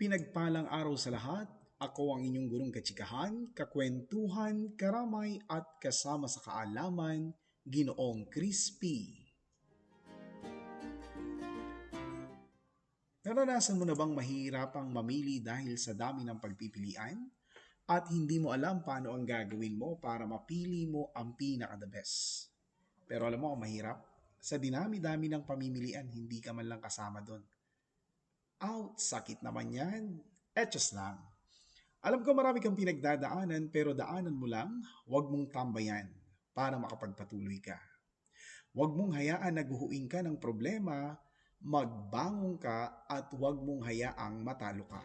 Pinagpalang araw sa lahat. Ako ang inyong gurong katsikahan, kakwentuhan, karamay at kasama sa kaalaman, Ginoong Crispy. Naranasan mo na bang mahirapang mamili dahil sa dami ng pagpipilian? At hindi mo alam paano ang gagawin mo para mapili mo ang pinaka-the best. Pero alam mo ang mahirap? Sa dinami-dami ng pamimilian, hindi ka man lang kasama doon. Out, sakit naman yan. Etos lang. Alam ko marami kang pinagdadaanan pero daanan mo lang, huwag mong tambayan para makapagpatuloy ka. Huwag mong hayaan na guhuin ka ng problema, magbangon ka at huwag mong hayaang matalo ka.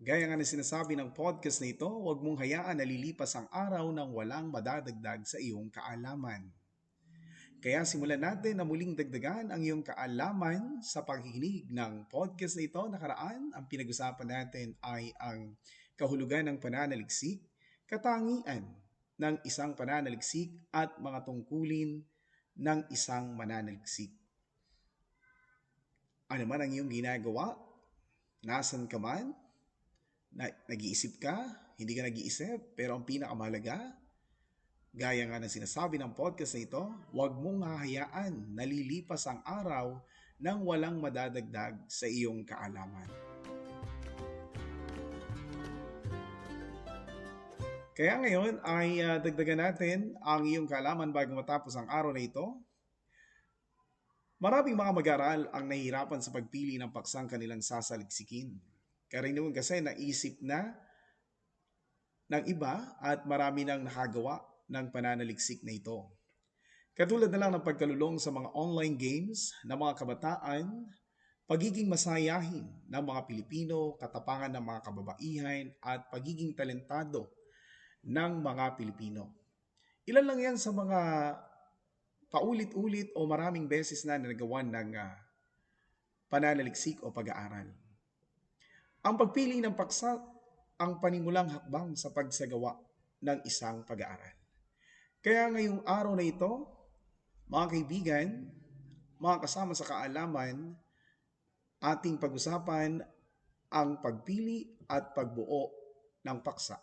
Gaya nga na sinasabi ng podcast na ito, huwag mong hayaan na lilipas ang araw nang walang madadagdag sa iyong kaalaman. Kaya simulan natin na muling dagdagan ang iyong kaalaman sa pagkikinig ng podcast na ito. Nakaraan, ang pinag-usapan natin ay ang kahulugan ng pananaliksik, katangian ng isang pananaliksik at mga tungkulin ng isang mananaliksik. Ano man ang iyong ginagawa, nasan ka man, na, nag-iisip ka, hindi ka nag-iisip, pero ang pinakamahalaga, Gaya nga ng sinasabi ng podcast na ito, huwag mong hahayaan nalilipas ang araw nang walang madadagdag sa iyong kaalaman. Kaya ngayon ay uh, dagdagan natin ang iyong kaalaman bago matapos ang araw na ito. Maraming mga mag-aral ang nahihirapan sa pagpili ng paksang kanilang sasaliksikin. Karaniwan kasi naisip na ng iba at marami nang nakagawa ng pananaliksik na ito. Katulad na lang ng pagkalulong sa mga online games ng mga kabataan, pagiging masayahin ng mga Pilipino, katapangan ng mga kababaihan, at pagiging talentado ng mga Pilipino. Ilan lang yan sa mga paulit-ulit o maraming beses na nagawa ng uh, pananaliksik o pag-aaral. Ang pagpili ng paksa ang panimulang hakbang sa pagsagawa ng isang pag-aaral. Kaya ngayong araw na ito, mga kaibigan, mga kasama sa kaalaman, ating pag-usapan ang pagpili at pagbuo ng paksa.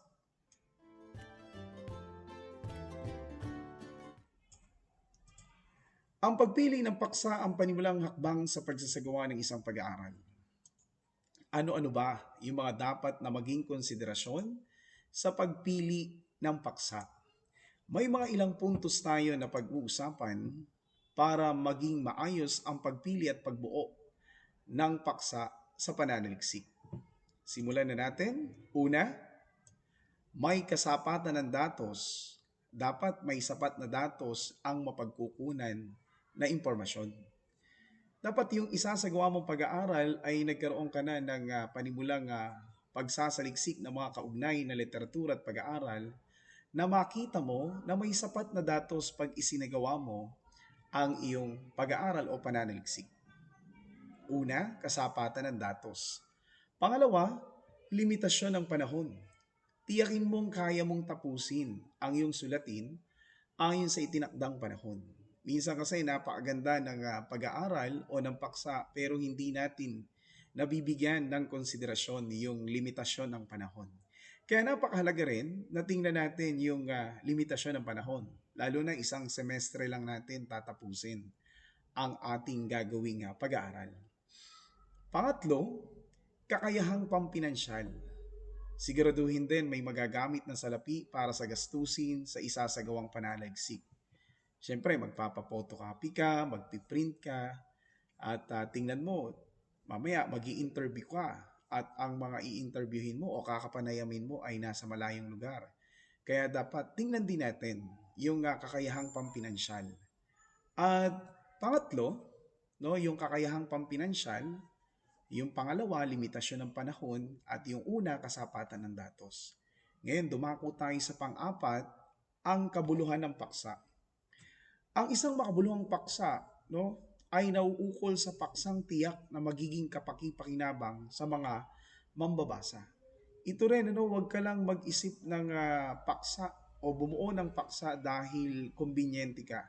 Ang pagpili ng paksa ang panimulang hakbang sa pagsasagawa ng isang pag-aaral. Ano-ano ba yung mga dapat na maging konsiderasyon sa pagpili ng paksa? May mga ilang puntos tayo na pag-uusapan para maging maayos ang pagpili at pagbuo ng paksa sa pananaliksik. Simulan na natin. Una, may kasapatan ng datos. Dapat may sapat na datos ang mapagkukunan na impormasyon. Dapat yung isasagawa mong pag-aaral ay nagkaroon ka na ng uh, panimulang uh, pagsasaliksik ng mga kaugnay na literatura at pag-aaral na makita mo na may sapat na datos pag isinagawa mo ang iyong pag-aaral o pananaliksik. Una, kasapatan ng datos. Pangalawa, limitasyon ng panahon. Tiyakin mong kaya mong tapusin ang iyong sulatin ayon sa itinakdang panahon. Minsan kasi napakaganda ng uh, pag-aaral o ng paksa pero hindi natin nabibigyan ng konsiderasyon yung limitasyon ng panahon. Kaya napakahalaga rin na tingnan natin yung uh, limitasyon ng panahon. Lalo na isang semestre lang natin tatapusin ang ating gagawing uh, pag-aaral. Pangatlo, kakayahang pampinansyal. Siguraduhin din may magagamit na salapi para sa gastusin sa isasagawang panalagsik. Siyempre, magpapapotocopy ka, magpiprint ka, at uh, tingnan mo, mamaya mag interview ka at ang mga i-interviewin mo o kakapanayamin mo ay nasa malayong lugar. Kaya dapat tingnan din natin yung uh, kakayahang pampinansyal. At pangatlo, no, yung kakayahang pampinansyal, yung pangalawa, limitasyon ng panahon, at yung una, kasapatan ng datos. Ngayon, dumako tayo sa pang-apat, ang kabuluhan ng paksa. Ang isang makabuluhang paksa, no, ay nauukol sa paksang tiyak na magiging kapakipakinabang sa mga mambabasa. Ito rin, ano, huwag ka lang mag-isip ng uh, paksa o bumuo ng paksa dahil kumbinyente ka.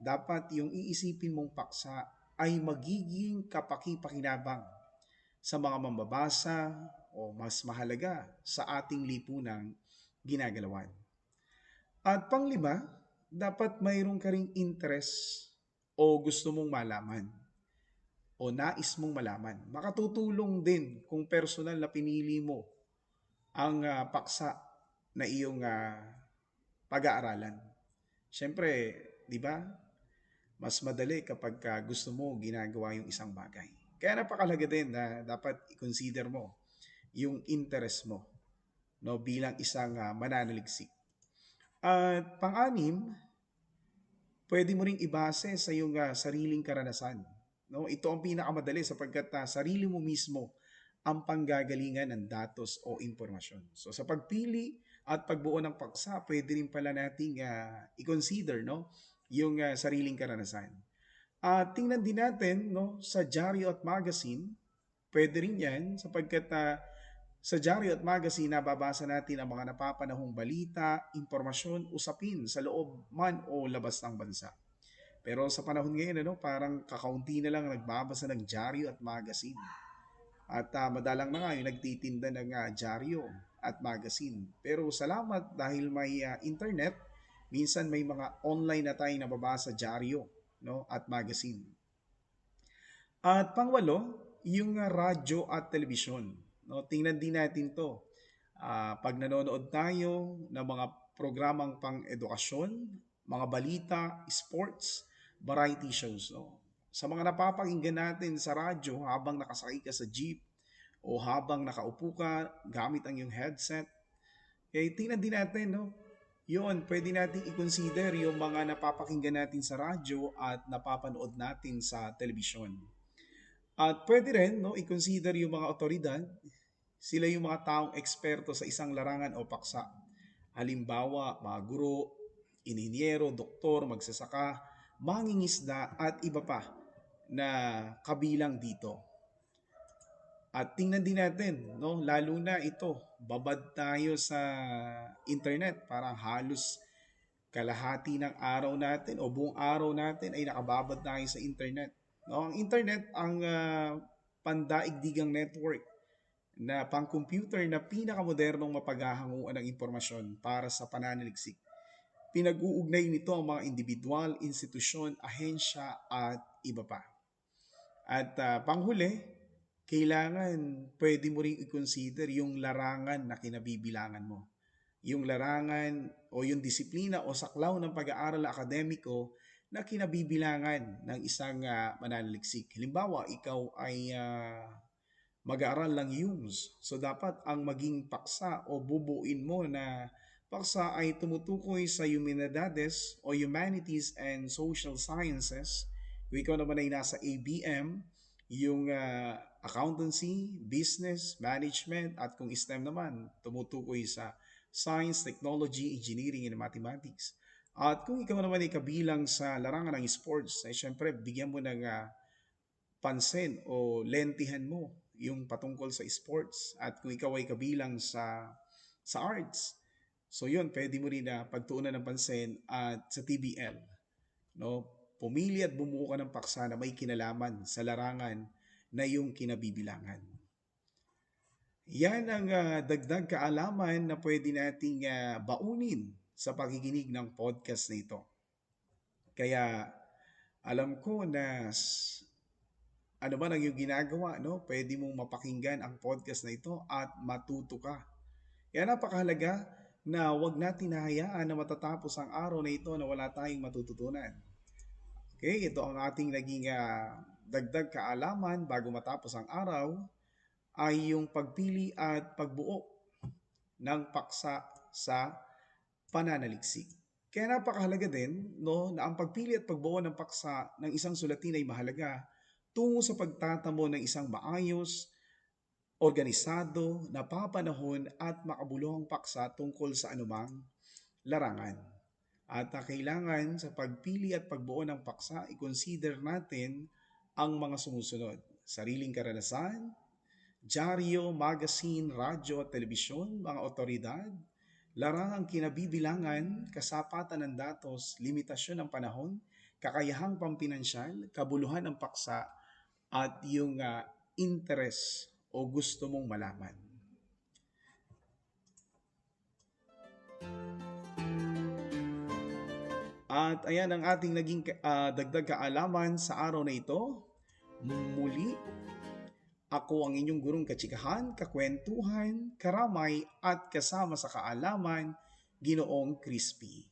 Dapat yung iisipin mong paksa ay magiging kapaki-pakinabang sa mga mambabasa o mas mahalaga sa ating lipunang ginagalawan. At panglima, dapat mayroon ka ring interest o gusto mong malaman o nais mong malaman. Makatutulong din kung personal na pinili mo ang uh, paksa na iyong uh, pag-aaralan. Siyempre, di ba? Mas madali kapag uh, gusto mo ginagawa yung isang bagay. Kaya napakalaga din na dapat i-consider mo yung interest mo no bilang isang uh, mananaliksik. At pang-anim, pwede mo ring ibase sa iyong uh, sariling karanasan. No? Ito ang pinakamadali sapagkat uh, sarili mo mismo ang panggagalingan ng datos o impormasyon. So sa pagpili at pagbuo ng paksa, pwede rin pala nating uh, i-consider no? yung uh, sariling karanasan. At uh, tingnan din natin no, sa dyaryo at magazine, pwede rin yan sapagkat uh, sa dyaryo at magazine, nababasa natin ang mga napapanahong balita, impormasyon, usapin sa loob man o labas ng bansa. Pero sa panahon ngayon, ano, parang kakaunti na lang nagbabasa ng dyaryo at magazine. At uh, madalang na nga yung nagtitinda ng uh, dyaryo at magazine. Pero salamat dahil may uh, internet, minsan may mga online na tayong nababasa dyaryo no, at magazine. At pangwalo, yung uh, radyo at telebisyon. No, tingnan din natin 'to. Uh, pag nanonood tayo ng mga programang pang-edukasyon, mga balita, sports, variety shows. No? Sa mga napapakinggan natin sa radyo habang nakasakay ka sa jeep o habang nakaupo ka gamit ang iyong headset, eh tingnan din natin, no? Yun, pwede natin i-consider yung mga napapakinggan natin sa radyo at napapanood natin sa telebisyon. At pwede rin no, i-consider yung mga otoridad sila yung mga taong eksperto sa isang larangan o paksa. Halimbawa, mga guro, ininyero, doktor, magsasaka, mangingisda at iba pa na kabilang dito. At tingnan din natin, no, lalo na ito, babad tayo sa internet, parang halos kalahati ng araw natin o buong araw natin ay nakababad tayo sa internet. No, ang internet ang uh, pandaigdigang network na pang-computer na pinakamodernong mapaghahanguan ng impormasyon para sa pananaliksik. Pinag-uugnay nito ang mga individual, institusyon, ahensya at iba pa. At uh, panghuli, kailangan pwede mo ring i-consider yung larangan na kinabibilangan mo. Yung larangan o yung disiplina o saklaw ng pag-aaral akademiko na kinabibilangan ng isang uh, mananaliksik. Halimbawa, ikaw ay uh, mag-aaral lang use. So dapat ang maging paksa o bubuin mo na paksa ay tumutukoy sa humanidades o humanities and social sciences. Kung ikaw naman ay nasa ABM, yung uh, accountancy, business, management, at kung STEM naman, tumutukoy sa science, technology, engineering, and mathematics. At kung ikaw naman ay kabilang sa larangan ng sports, ay syempre bigyan mo ng uh, pansin o lentihan mo yung patungkol sa sports at kung ikaw ay kabilang sa sa arts. So yun, pwede mo rin na pagtuunan ng pansin at sa TBL. No? Pumili at bumuo ka ng paksa na may kinalaman sa larangan na yung kinabibilangan. Yan ang uh, dagdag kaalaman na pwede nating uh, baunin sa pakikinig ng podcast na ito. Kaya alam ko na ano man ang iyong ginagawa, no? Pwede mong mapakinggan ang podcast na ito at matuto ka. Kaya napakahalaga na wag natin hahayaan na matatapos ang araw na ito na wala tayong matututunan. Okay, ito ang ating naging uh, dagdag kaalaman bago matapos ang araw ay yung pagpili at pagbuo ng paksa sa pananaliksik. Kaya napakahalaga din no, na ang pagpili at pagbuo ng paksa ng isang sulatin ay mahalaga tungo sa pagtatamo ng isang maayos, organisado, napapanahon at makabuluhang paksa tungkol sa anumang larangan. At uh, kailangan sa pagpili at pagbuo ng paksa, i-consider natin ang mga sumusunod. Sariling karanasan, dyaryo, magazine, radyo at telebisyon, mga otoridad, larangang kinabibilangan, kasapatan ng datos, limitasyon ng panahon, kakayahang pampinansyal, kabuluhan ng paksa, at yung ah, interest o gusto mong malaman. At ayan ang ating naging ah, dagdag kaalaman sa araw na ito. Muli, ako ang inyong gurong katsikahan, kakwentuhan, karamay at kasama sa kaalaman, Ginoong Crispy.